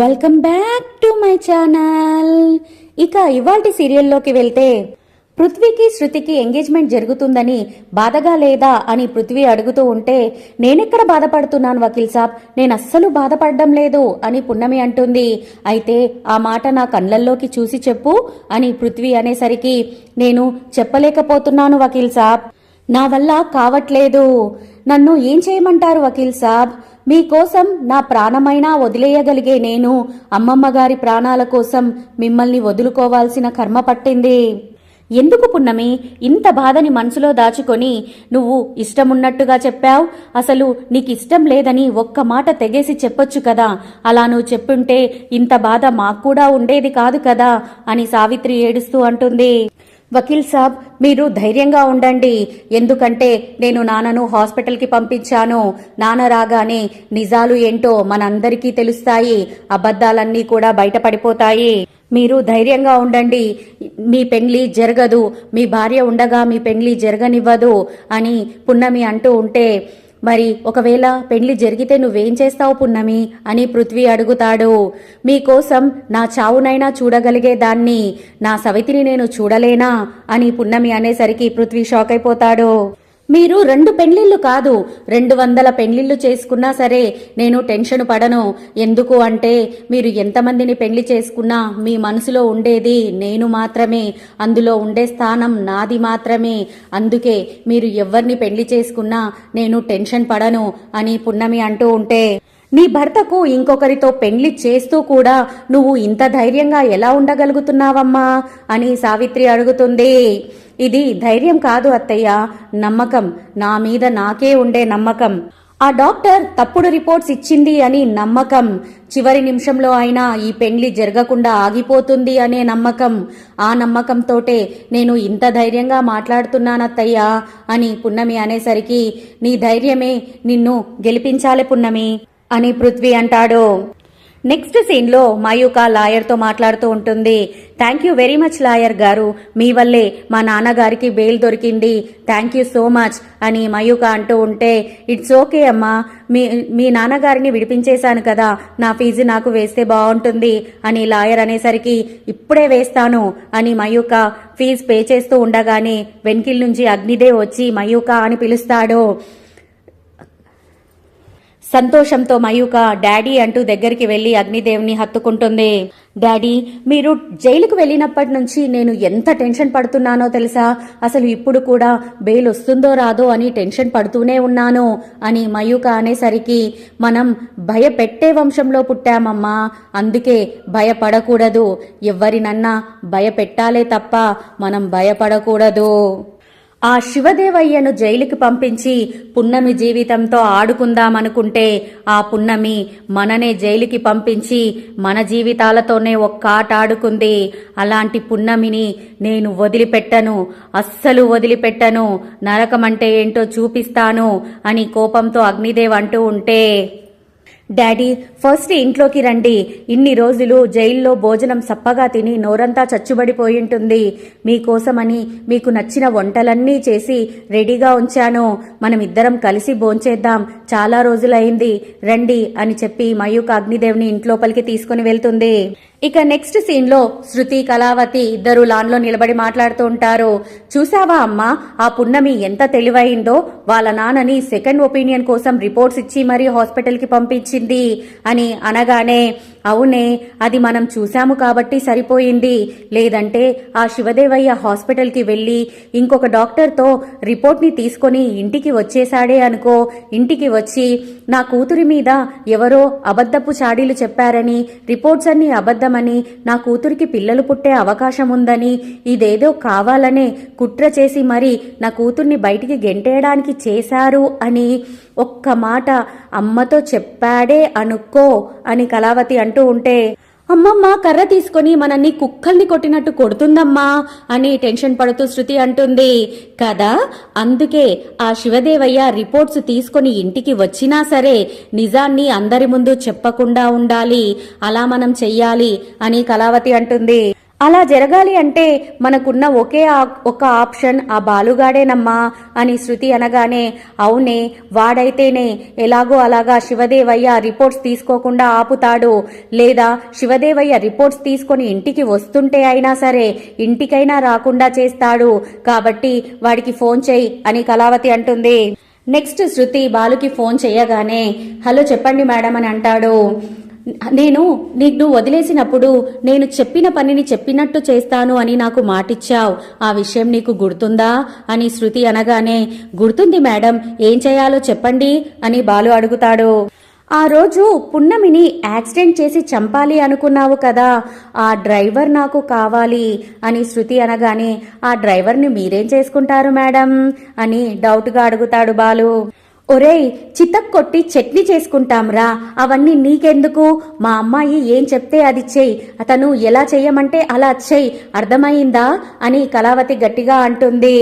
Welcome back to my channel. ఇక ఇవాల్టి సీరియల్లోకి వెళ్తే పృథ్వీకి శృతికి ఎంగేజ్మెంట్ జరుగుతుందని బాధగా లేదా అని పృథ్వీ అడుగుతూ ఉంటే నేనెక్కడ బాధపడుతున్నాను వకీల్ సాబ్? నేను అస్సలు బాధపడడం లేదు అని పున్నమి అంటుంది. అయితే ఆ మాట నా కళ్ళల్లోకి చూసి చెప్పు అని పృథ్వీ అనేసరికి నేను చెప్పలేకపోతున్నాను వకీల్ సాబ్. నా వల్ల కావట్లేదు. నన్ను ఏం చేయమంటారు వకీల్ సాబ్? మీకోసం నా ప్రాణమైనా వదిలేయగలిగే నేను అమ్మమ్మ గారి ప్రాణాల కోసం మిమ్మల్ని వదులుకోవాల్సిన కర్మ పట్టింది. ఎందుకు పున్నమి? ఇంత బాధని మనసులో దాచుకొని నువ్వు ఇష్టమున్నట్టుగా చెప్పావు. అసలు నీకు ఇష్టం లేదని ఒక్క మాట తెగేసి చెప్పొచ్చు కదా. అలా నువ్వు చెప్పుంటే ఇంత బాధ మాకు కూడా ఉండేది కాదు కదా అని సావిత్రి ఏడుస్తూ అంటుంది. వకీల్ సాబ్ మీరు ధైర్యంగా ఉండండి. ఎందుకంటే నేను నాన్నను హాస్పిటల్కి పంపించాను. నాన్న రాగానే నిజాలు ఏంటో మనందరికీ తెలుస్తాయి. అబద్ధాలన్నీ కూడా బయటపడిపోతాయి. మీరు ధైర్యంగా ఉండండి. మీ పెండ్లి జరగదు. మీ భార్య ఉండగా మీ పెండ్లి జరగనివ్వదు అని పున్నమి అంటూ ఉంటే మరి ఒకవేళ పెళ్ళి జరిగితే నువ్వేం చేస్తావు పున్నమి? అని పృథ్వీ అడుగుతాడు. మీకోసం నా చావునైనా చూడగలిగేదాన్ని నా సవితిని నేను చూడలేనా? అని పున్నమి అనేసరికి పృథ్వీ షాక్ అయిపోతాడు మీరు రెండు పెళ్ళిళ్ళు కాదు రెండు వందల పెళ్ళిళ్ళు చేసుకున్నా సరే నేను టెన్షన్ పడను. ఎందుకు అంటే మీరు ఎంతమందిని పెళ్ళి చేసుకున్నా మీ మనసులో ఉండేది నేను మాత్రమే. అందులో ఉండే స్థానం నాది మాత్రమే. అందుకే మీరు ఎవరిని పెళ్ళి చేసుకున్నా నేను టెన్షన్ పడను అని పున్నమి అంటూ ఉంటే నీ భర్తకు ఇంకొకరితో పెళ్ళి చేస్తూ కూడా నువ్వు ఇంత ధైర్యంగా ఎలా ఉండగలుగుతున్నావమ్మా? అని సావిత్రి అడుగుతుంది. ఇది ధైర్యం కాదు అత్తయ్య. నమ్మకం. నా మీద నాకే ఉండే నమ్మకం. ఆ డాక్టర్ తప్పుడు రిపోర్ట్స్ ఇచ్చింది అని నమ్మకం. చివరి నిమిషంలో అయినా ఈ పెండ్లి జరగకుండా ఆగిపోతుంది అనే నమ్మకం. ఆ నమ్మకంతోటే నేను ఇంత ధైర్యంగా మాట్లాడుతున్నానత్తయ్యా అని పున్నమి అనేసరికి నీ ధైర్యమే నిన్ను గెలిపించాలి పున్నమి అని పృథ్వీ అంటాడు. నెక్స్ట్ సీన్లో మయూక లాయర్తో మాట్లాడుతూ ఉంటుంది. Thank you very much lawyer గారు. మీ వల్లే మా నాన్నగారికి బెయిల్ దొరికింది. థ్యాంక్ యూ సో మచ్ అని మయూక అంటూ ఉంటే ఇట్స్ ఓకే అమ్మా. మీ మీ నాన్నగారిని విడిపించేశాను కదా. నా ఫీజు నాకు వేస్తే బాగుంటుంది అని లాయర్ అనేసరికి ఇప్పుడే వేస్తాను అని మయూక ఫీజు పే చేస్తూ ఉండగానే వెన్కిల్ నుంచి అగ్నిదేవ్ వచ్చి మయూక అని పిలుస్తాడు. సంతోషంతో మయూక డాడీ అంటూ దగ్గరికి వెళ్ళి అగ్నిదేవ్ని హత్తుకుంటుంది. డాడీ మీరు జైలుకు వెళ్ళినప్పటి నుంచి నేను ఎంత టెన్షన్ పడుతున్నానో తెలుసా? అసలు ఇప్పుడు కూడా బెయిల్ వస్తుందో రాదో అని టెన్షన్ పడుతూనే ఉన్నాను అని మయూక అనేసరికి మనం భయపెట్టే వంశంలో పుట్టామమ్మా. అందుకే భయపడకూడదు. ఎవరినన్నా భయపెట్టాలే తప్ప మనం భయపడకూడదు. ఆ శివదేవయ్యను జైలుకి పంపించి పున్నమి జీవితంతో ఆడుకుందామనుకుంటే ఆ పున్నమి మననే జైలుకి పంపించి మన జీవితాలతోనే ఒక్క ఆట ఆడుకుంది. అలాంటి పున్నమిని నేను వదిలిపెట్టను. అస్సలు వదిలిపెట్టను. నరకమంటే ఏంటో చూపిస్తాను అని కోపంతో అగ్నిదేవ్ అంటూ ఉంటే డాడీ ఫస్ట్ ఇంట్లోకి రండి. ఇన్ని రోజులు జైల్లో భోజనం సప్పగా తిని నోరంతా చచ్చుబడిపోయింటుంది. మీకోసమని మీకు నచ్చిన వంటలన్నీ చేసి రెడీగా ఉంచాను. మనం ఇద్దరం కలిసి భోంచేద్దాం. చాలా రోజులైంది. రండి అని చెప్పి మయూక్ అగ్నిదేవ్ని ఇంట్లోపలికి తీసుకుని వెళ్తుంది. ఇక నెక్స్ట్ సీన్లో శృతి కళావతి ఇద్దరు లాన్లో నిలబడి మాట్లాడుతూ ఉంటారు. చూసావా అమ్మా ఆ పున్నమి ఎంత తెలివైందో? వాళ్ళ నాన్నని సెకండ్ ఒపీనియన్ కోసం రిపోర్ట్స్ ఇచ్చి మరీ హాస్పిటల్కి పంపించింది అని అనగానే అవునే అది మనం చూశాము కాబట్టి సరిపోయింది. లేదంటే ఆ శివదేవయ్య హాస్పిటల్కి వెళ్ళి ఇంకొక డాక్టర్తో రిపోర్ట్ని తీసుకొని ఇంటికి వచ్చేశాడే అనుకో ఇంటికి వచ్చి నా కూతురి మీద ఎవరో అబద్ధపు చాడీలు చెప్పారని రిపోర్ట్స్ అన్ని అబద్ధమని నా కూతురికి పిల్లలు పుట్టే అవకాశం ఉందని ఇదేదో కావాలనే కుట్ర చేసి మరి నా కూతుర్ని బయటికి గెంటేయడానికి చేశారు అని ఒక్క మాట అమ్మతో చెప్పాడే అనుకో అని కళావతి అంటూ ఉంటే అమ్మమ్మ కర్ర తీసుకొని మనల్ని కుక్కల్ని కొట్టినట్టు కొడుతుందమ్మా అని టెన్షన్ పడుతూ శృతి అంటుంది. కదా? అందుకే ఆ శివదేవయ్య రిపోర్ట్స్ తీసుకొని ఇంటికి వచ్చినా సరే నిజాన్ని అందరి ముందు చెప్పకుండా ఉండాలి. అలా మనం చెయ్యాలి అని కళావతి అంటుంది. అలా జరగాలి అంటే మనకున్న ఒకే ఒక ఆప్షన్ ఆ బాలుగాడేనమ్మా అని శృతి అనగానే అవునే వాడైతేనే ఎలాగో అలాగా శివదేవయ్య రిపోర్ట్స్ తీసుకోకుండా ఆపుతాడు. లేదా శివదేవయ్య రిపోర్ట్స్ తీసుకొని ఇంటికి వస్తుంటే అయినా సరే ఇంటికైనా రాకుండా చేస్తాడు. కాబట్టి వాడికి ఫోన్ చేయి అని కళావతి అంటుంది. నెక్స్ట్ శృతి బాలుకి ఫోన్ చేయగానే హలో చెప్పండి మేడం అని అంటాడు. నేను నీకు వదిలేసినప్పుడు నేను చెప్పిన పనిని చెప్పినట్టు చేస్తాను అని నాకు మాటిచ్చావు. ఆ విషయం నీకు గుర్తుందా? అని శృతి అనగానే గుర్తుంది మేడం ఏం చేయాలో చెప్పండి అని బాలు అడుగుతాడు. ఆ రోజు పున్నమిని యాక్సిడెంట్ చేసి చంపాలి అనుకున్నావు కదా ఆ డ్రైవర్ నాకు కావాలి అని శృతి అనగానే ఆ డ్రైవర్ని మీరేం చేసుకుంటారు మేడం? అని డౌట్గా అడుగుతాడు బాలు. ఒరేయ్ చితక్ కొట్టి చట్నీ చేసుకుంటాంరా. అవన్నీ నీకెందుకు? మా అమ్మాయి ఏం చెప్తే అది చెయ్యి. అతను ఎలా చెయ్యమంటే అలా చెయ్యి. అర్థమైందా? అని కళావతి గట్టిగా అంటుంది.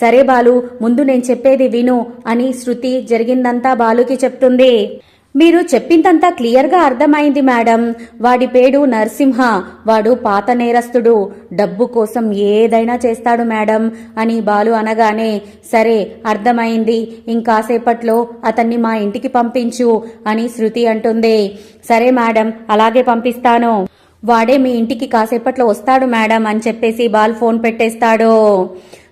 సరే బాలు ముందు నేను చెప్పేది విను అని శృతి జరిగిందంతా బాలుకి చెప్తుంది. మీరు చెప్పిందంతా క్లియర్గా అర్థమైంది మేడం. వాడి పేడు నరసింహ. వాడు పాత నేరస్తుడు. డబ్బు కోసం ఏదైనా చేస్తాడు మేడం అని బాలు అనగానే సరే అర్థమైంది. ఇంకాసేపట్లో అతన్ని మా ఇంటికి పంపించు అని శృతి అంటుంది. సరే మేడం అలాగే పంపిస్తాను. వాడే మీ ఇంటికి కాసేపట్లో వస్తాడు మేడం అని చెప్పేసి బాల్ ఫోన్ పెట్టేస్తాడు.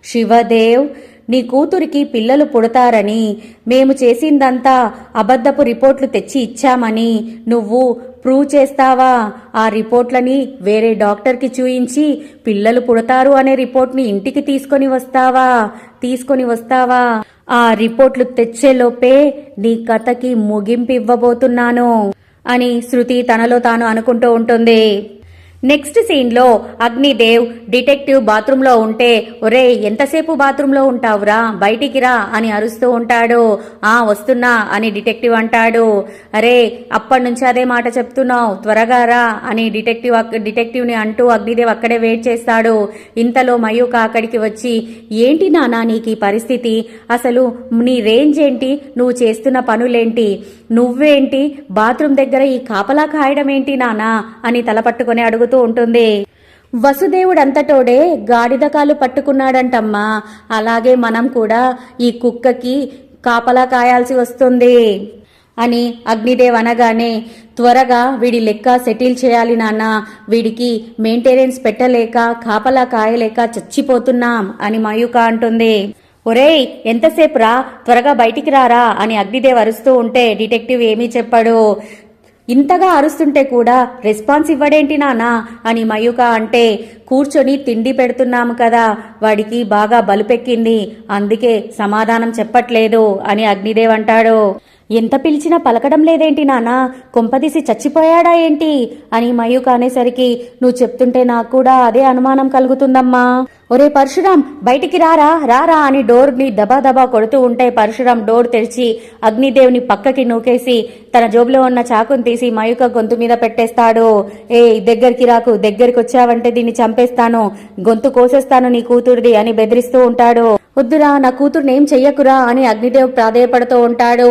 శివదేవ్ నీ కూతురికి పిల్లలు పుడతారని మేము చేసిందంతా అబద్ధపు రిపోర్ట్లు తెచ్చి ఇచ్చామని నువ్వు ప్రూవ్ చేస్తావా? ఆ రిపోర్ట్లని వేరే డాక్టర్కి చూయించి పిల్లలు పుడతారు అనే రిపోర్ట్ని ఇంటికి తీసుకొని వస్తావా? తీసుకొని వస్తావా? ఆ రిపోర్ట్లు తెచ్చేలోపే నీ కథకి ముగింపు ఇవ్వబోతున్నాను అని శృతి తనలో తాను అనుకుంటూ ఉంటుంది. నెక్స్ట్ సీన్లో అగ్నిదేవ్ డిటెక్టివ్ బాత్రూంలో ఉంటే ఒరే ఎంతసేపు బాత్రూంలో ఉంటావురా బయటికి రా అని అరుస్తూ ఉంటాడు. ఆ వస్తున్నా అని డిటెక్టివ్ అంటాడు. అరే అప్పటి నుంచి అదే మాట చెప్తున్నావు. త్వరగా రా అని డిటెక్టివ్ అక్- డిటెక్టివ్ని అంటూ అగ్నిదేవ్ అక్కడే వెయిట్ చేస్తాడు. ఇంతలో మయూక అక్కడికి వచ్చి ఏంటి నానా నీకు ఈ పరిస్థితి? అసలు నీ రేంజ్ ఏంటి? నువ్వు చేస్తున్న పనులేంటి? నువ్వేంటి? బాత్రూమ్ దగ్గర ఈ కాపలా కాయడం ఏంటి నానా? అని తల పట్టుకొని అడుగుతూ ఉంటుంది. వసుదేవుడంతటోడే గాడిదకాలు పట్టుకున్నాడంటమ్మా. అలాగే మనం కూడా ఈ కుక్కకి కాపలా కాయాల్సి వస్తుంది. అని అగ్నిదేవ్ అనగానే త్వరగా వీడి లెక్క సెటిల్ చేయాలి నాన్న. వీడికి మెయింటెనెన్స్ పెట్టలేక కాపలా కాయలేక చచ్చిపోతున్నాం అని మయూక అంటుంది. ఒరేయ్ ఎంతసేపు రా? త్వరగా బయటికి రారా? అని అగ్నిదేవ్ అరుస్తూ ఉంటే డిటెక్టివ్ ఏమీ చెప్పాడు. ఇంతగా అరుస్తుంటే కూడా రెస్పాన్స్ ఇవ్వడేంటి నానా అని మయూక అంటే కూర్చొని తిండి పెడుతున్నాము కదా వాడికి బాగా బలుపెక్కింది అందుకే సమాధానం చెప్పట్లేదు అని అగ్నిదేవ్ అంటాడు. ఎంత పిలిచినా పలకడం లేదేంటి నానా కొంపదీసి చచ్చిపోయాడా ఏంటి? అని మయూక అనేసరికి నువ్వు చెప్తుంటే నాకు కూడా అదే అనుమానం కలుగుతుందమ్మా. ఒరే పరశురాం బయటికి రారా? రారా అని డోర్ని దబాదబా కొడుతూ ఉంటే పరశురాం డోర్ తెరిచి అగ్నిదేవ్ని పక్కకి నూకేసి తన జోబులో ఉన్న చాకుని తీసి మయూక గొంతు మీద పెట్టేస్తాడు. ఏ దగ్గరికి రాకు దగ్గరికి వచ్చావంటే దీన్ని చంపేస్తాను. గొంతు కోసేస్తాను నీ కూతురిది అని బెదిరిస్తూ ఉంటాడు. వద్దురా నా కూతుర్ని ఏం చెయ్యకురా అని అగ్నిదేవ్ ప్రాధేయపడుతూ ఉంటాడు.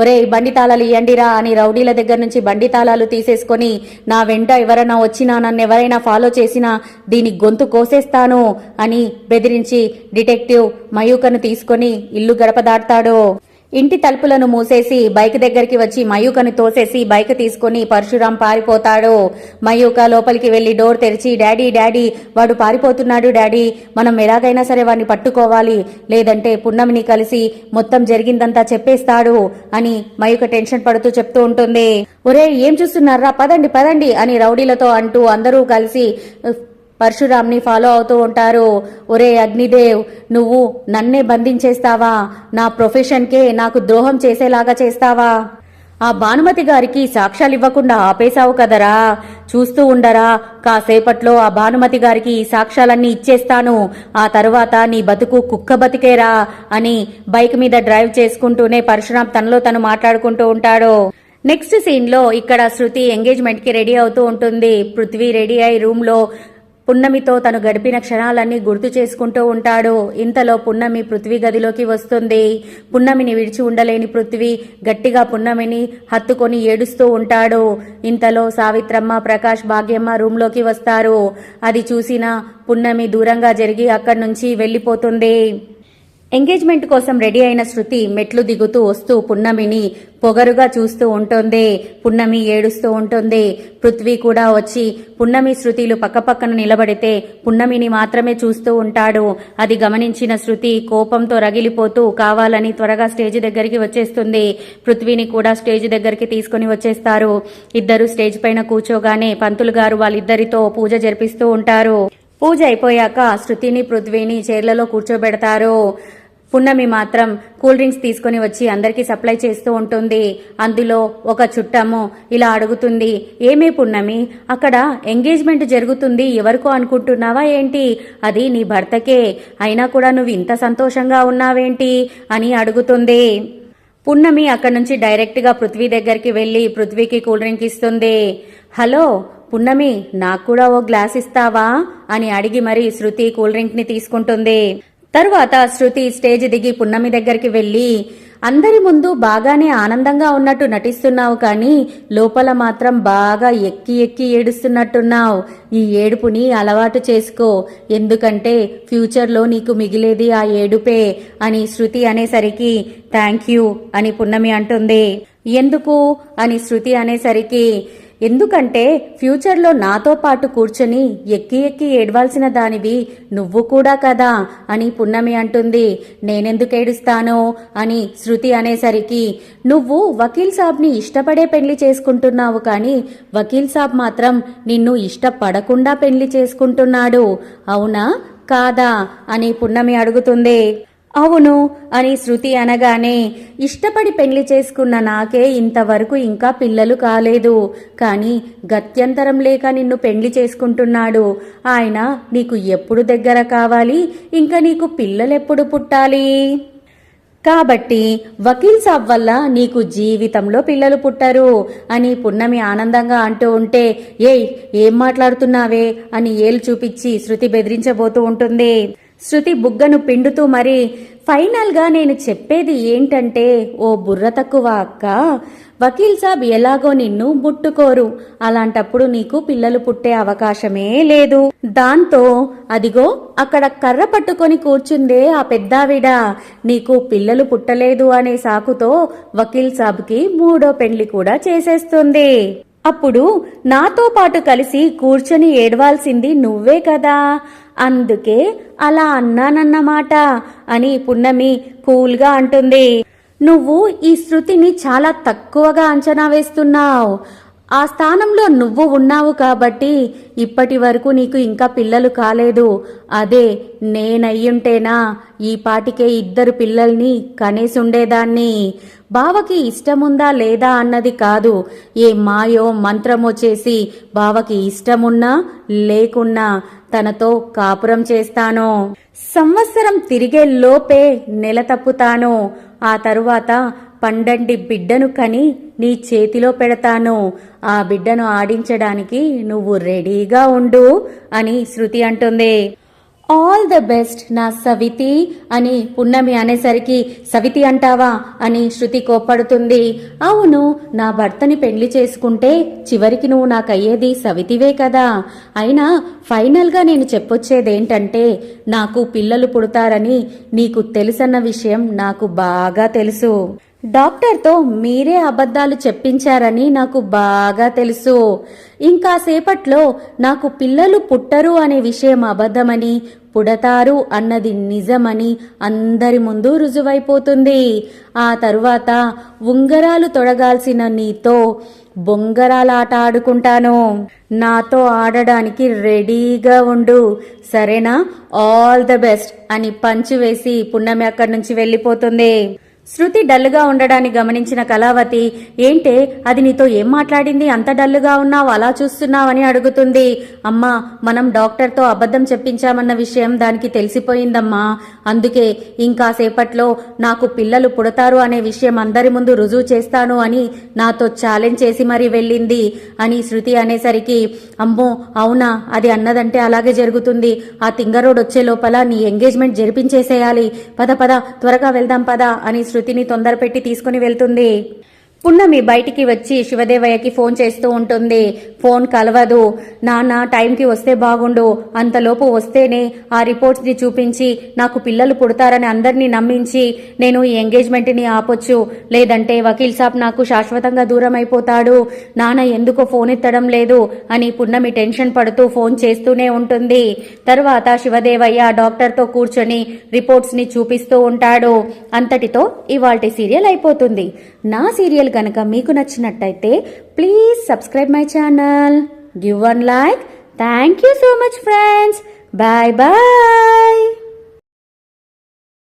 ఒరే బండి తాళాలు ఇయ్యండిరా అని రౌడీల దగ్గర నుంచి బండి తాళాలు తీసేసుకొని నా వెంట ఎవరైనా వచ్చినా నన్ను ఎవరైనా ఫాలో చేసినా దీని గొంతు కోసేస్తాను. అని బెదిరించి డిటెక్టివ్ మయూకను తీసుకొని ఇల్లు గడప దాటుతాడు ఇంటి తలుపులను మూసేసి బైక్ దగ్గరికి వచ్చి మయూకను తోసేసి బైక్ తీసుకుని పరశురాం పారిపోతాడు. మయూక లోపలికి వెళ్ళి డోర్ తెరిచి డాడీ డాడీ వాడు పారిపోతున్నాడు డాడీ మనం ఎలాగైనా సరే వాడిని పట్టుకోవాలి లేదంటే పున్నమిని కలిసి మొత్తం జరిగిందంతా చెప్పేస్తాడు అని మయూక టెన్షన్ పడుతూ చెప్తూ ఉంటుంది. ఒరే ఏం చూస్తున్నారా పదండి పదండి అని రౌడీలతో అంటూ అందరూ కలిసి పరశురామ్ని ఫాలో అవుతూ ఉంటారు. ఒరే అగ్నిదేవ్ నువ్వు నన్నే బంధించేస్తావా? నా ప్రొఫెషన్కే నాకు ద్రోహం చేసేలాగా చేస్తావా? ఆ భానుమతి గారికి సాక్ష్యాలు ఇవ్వకుండా ఆపేశావు కదరా. చూస్తూ ఉండరా కాసేపట్లో ఆ భానుమతి గారికి ఈ సాక్ష్యాలన్నీ ఇచ్చేస్తాను. ఆ తరువాత నీ బతుకు కుక్క బతికేరా అని బైక్ మీద డ్రైవ్ చేసుకుంటూనే పరశురాం తనలో తను మాట్లాడుకుంటూ ఉంటాడు. నెక్స్ట్ సీన్లో ఇక్కడ శృతి ఎంగేజ్మెంట్కి రెడీ అవుతూ ఉంటుంది. పృథ్వీ రెడీ అయి రూమ్లో పున్నమితో తను గడిపిన క్షణాలన్నీ గుర్తు చేసుకుంటూ ఉంటాడు. ఇంతలో పున్నమి పృథ్వీ గదిలోకి వస్తుంది. పున్నమిని విడిచి ఉండలేని పృథ్వీ గట్టిగా పున్నమిని హత్తుకొని ఏడుస్తూ ఉంటాడు. ఇంతలో సావిత్రమ్మ ప్రకాష్ భాగ్యమ్మ రూంలోకి వస్తారు. అది చూసిన పున్నమి దూరంగా జరిగి అక్కడి నుంచి వెళ్ళిపోతుంది. ఎంగేజ్మెంట్ కోసం రెడీ అయిన శృతి మెట్లు దిగుతూ వస్తూ పున్నమిని పొగరుగా చూస్తూ ఉంటుంది. పున్నమి ఏడుస్తూ ఉంటుంది. పృథ్వీ కూడా వచ్చి పున్నమి శృతిలు పక్కపక్కన నిలబడితే పున్నమిని మాత్రమే చూస్తూ ఉంటాడు. అది గమనించిన శృతి కోపంతో రగిలిపోతూ కావాలని త్వరగా స్టేజ్ దగ్గరికి వచ్చేస్తుంది. పృథ్వీని కూడా స్టేజ్ దగ్గరికి తీసుకుని వచ్చేస్తారు. ఇద్దరు స్టేజ్ పైన కూర్చోగానే పంతులు గారు వాళ్ళిద్దరితో పూజ జరిపిస్తూ ఉంటారు. పూజ అయిపోయాక శృతిని పృథ్వీని చైర్లలో కూర్చోబెడతారు. పున్నమి మాత్రం కూల్ డ్రింక్స్ తీసుకుని వచ్చి అందరికీ సప్లై చేస్తూ ఉంటుంది. అందులో ఒక చుట్టము ఇలా అడుగుతుంది ఏమే పున్నమి అక్కడ ఎంగేజ్మెంట్ జరుగుతుంది ఎవరికో అనుకుంటున్నావా ఏంటి? అది నీ భర్తకే. అయినా కూడా నువ్వు ఇంత సంతోషంగా ఉన్నావేంటి? అని అడుగుతుంది. పున్నమి అక్కడి నుంచి డైరెక్ట్గా పృథ్వీ దగ్గరికి వెళ్ళి పృథ్వీకి కూల్ డ్రింక్ ఇస్తుంది. హలో పున్నమి నాకు కూడా ఓ గ్లాస్ ఇస్తావా? అని అడిగి మరీ శృతి కూల్ డ్రింక్ని తీసుకుంటుంది. తరువాత శృతి స్టేజ్ దిగి పున్నమి దగ్గరికి వెళ్ళి అందరి ముందు బాగానే ఆనందంగా ఉన్నట్టు నటిస్తున్నావు కానీ లోపల మాత్రం బాగా ఎక్కి ఎక్కి ఏడుస్తున్నట్టున్నావు. ఈ ఏడుపుని అలవాటు చేసుకో. ఎందుకంటే ఫ్యూచర్లో నీకు మిగిలేది ఆ ఏడుపే అని శృతి అనేసరికి థ్యాంక్ యూ అని పున్నమి అంటుంది. ఎందుకు? అని శృతి అనేసరికి ఎందుకంటే ఫ్యూచర్లో నాతో పాటు కూర్చొని ఎక్కి ఎక్కి ఏడవాల్సిన దానివి నువ్వు కూడా కదా అని పున్నమి అంటుంది. నేనెందుకు ఏడుస్తాను అని శృతి అనేసరికి నువ్వు వకీల్ సాబ్ని ఇష్టపడే పెళ్ళి చేసుకుంటున్నావు కానీ వకీల్ సాబ్ మాత్రం నిన్ను ఇష్టపడకుండా పెళ్ళి చేసుకుంటున్నాడు. అవునా? కాదా? అని పున్నమి అడుగుతుంది. అవును అని శృతి అనగానే ఇష్టపడి పెళ్ళి చేసుకున్న నాకే ఇంతవరకు ఇంకా పిల్లలు కాలేదు కానీ గత్యంతరం లేక నిన్ను పెళ్ళి చేసుకుంటున్నాడు. ఆయన నీకు ఎప్పుడు దగ్గర కావాలి? ఇంకా నీకు పిల్లలెప్పుడు పుట్టాలి? కాబట్టి వకీల్ సాబ్ వల్ల నీకు జీవితంలో పిల్లలు పుట్టరు అని పున్నమి ఆనందంగా అంటూ ఉంటే ఏయ్ ఏం మాట్లాడుతున్నావే? అని ఏలు చూపించి శృతి బెదిరించబోతూ ఉంటుంది. శృతి బుగ్గను పిండుతూ మరి ఫైనల్గా నేను చెప్పేది ఏంటంటే ఓ బుర్ర తక్కువ అక్క. వకీల్ సాబ్ ఎలాగో నిన్ను ముట్టుకోరు. అలాంటప్పుడు నీకు పిల్లలు పుట్టే అవకాశమే లేదు. దాంతో అదిగో అక్కడ కర్ర పట్టుకొని కూర్చుందే ఆ పెద్దావిడ. నీకు పిల్లలు పుట్టలేదు అనే సాకుతో వకీల్ సాబ్కి మూడో పెళ్ళి కూడా చేసేస్తుంది. అప్పుడు నాతో పాటు కలిసి కూర్చొని ఏడవాల్సింది నువ్వే కదా. అందుకే అలా అన్నానన్నమాట అని పున్నమి కూల్గా అంటుంది. నువ్వు ఈ శృతిని చాలా తక్కువగా అంచనా వేస్తున్నావు. ఆ స్థానంలో నువ్వు ఉన్నావు కాబట్టి ఇప్పటి వరకు నీకు ఇంకా పిల్లలు కాలేదు. అదే నేనయ్యుంటేనా ఈ పాటికే ఇద్దరు పిల్లల్ని కనేసుండేదాన్ని. బావకి ఇష్టముందా లేదా అన్నది కాదు. ఏ మాయో మంత్రమో చేసి బావకి ఇష్టమున్నా లేకున్నా తనతో కాపురం చేస్తాను. సంవత్సరం తిరిగే లోపే నెల తప్పుతాను. ఆ తరువాత పండండి బిడ్డను కని నీ చేతిలో పెడతాను. ఆ బిడ్డను ఆడించడానికి నువ్వు రెడీగా ఉండు అని శృతి అంటుంది. ఆల్ ద బెస్ట్ నా సవితి అని పున్నమి అనేసరికి సవితి అంటావా? అని శృతి కోప్పడుతుంది. అవును నా భర్తని పెళ్ళి చేసుకుంటే చివరికి నువ్వు నాకయ్యేది సవితివే కదా. అయినా ఫైనల్గా నేను చెప్పొచ్చేదేంటంటే నాకు పిల్లలు పుడతారని నీకు తెలుసన్న విషయం నాకు బాగా తెలుసు. డాక్టర్తో మీరే అబద్ధాలు చెప్పించారని నాకు బాగా తెలుసు. ఇంకాసేపట్లో నాకు పిల్లలు పుట్టరు అనే విషయం అబద్ధమని పుడతారు అన్నది నిజమని అందరి ముందు రుజువైపోతుంది. ఆ తరువాత ఉంగరాలు తొడగాల్సిన నీతో బొంగరాలాట ఆడుకుంటాను. నాతో ఆడడానికి రెడీగా ఉండు. సరేనా? ఆల్ ద బెస్ట్ అని పంచి వేసి పున్నమి అక్కడి నుంచి వెళ్ళిపోతుంది. శృతి డల్లుగా ఉండడాన్ని గమనించిన కళావతి ఏంటే అది నీతో ఏం మాట్లాడింది? అంత డల్లుగా ఉన్నావు అలా చూస్తున్నావని అడుగుతుంది. అమ్మా మనం డాక్టర్తో అబద్ధం చెప్పించామన్న విషయం దానికి తెలిసిపోయిందమ్మా. అందుకే ఇంకాసేపట్లో నాకు పిల్లలు పుడతారు అనే విషయం అందరి ముందు రుజువు చేస్తాను అని నాతో ఛాలెంజ్ చేసి మరీ వెళ్ళింది అని శృతి అనేసరికి అమ్మో అవునా అది అన్నదంటే అలాగే జరుగుతుంది. ఆ తింగరోడ్ వచ్చే లోపల నీ ఎంగేజ్మెంట్ జరిపించేసేయాలి. పద పద త్వరగా వెళ్దాం పద అని శృతిని తొందరపెట్టి తీసుకుని వెళ్తుంది. పున్నమి బయటికి వచ్చి శివదేవయ్యకి ఫోన్ చేస్తూ ఉంటుంది. ఫోన్ కలవదు. నాన్న టైంకి వస్తే బాగుండు. అంతలోపు వస్తేనే ఆ రిపోర్ట్స్ని చూపించి నాకు పిల్లలు పుడతారని అందరినీ నమ్మించి నేను ఈ ఎంగేజ్మెంట్ని ఆపొచ్చు. లేదంటే వకీల్ సాబ్ నాకు శాశ్వతంగా దూరం అయిపోతాడు నాన్న ఎందుకో ఫోన్ ఎత్తడం లేదు అని పున్నమి టెన్షన్ పడుతూ ఫోన్ చేస్తూనే ఉంటుంది. తర్వాత శివదేవయ్య డాక్టర్తో కూర్చొని రిపోర్ట్స్ని చూపిస్తూ ఉంటాడు. అంతటితో ఇవాల్టి సీరియల్ అయిపోతుంది. నా సీరియల్ కనుక మీకు నచ్చినట్టయితే please subscribe my channel give one like thank you so much friends bye bye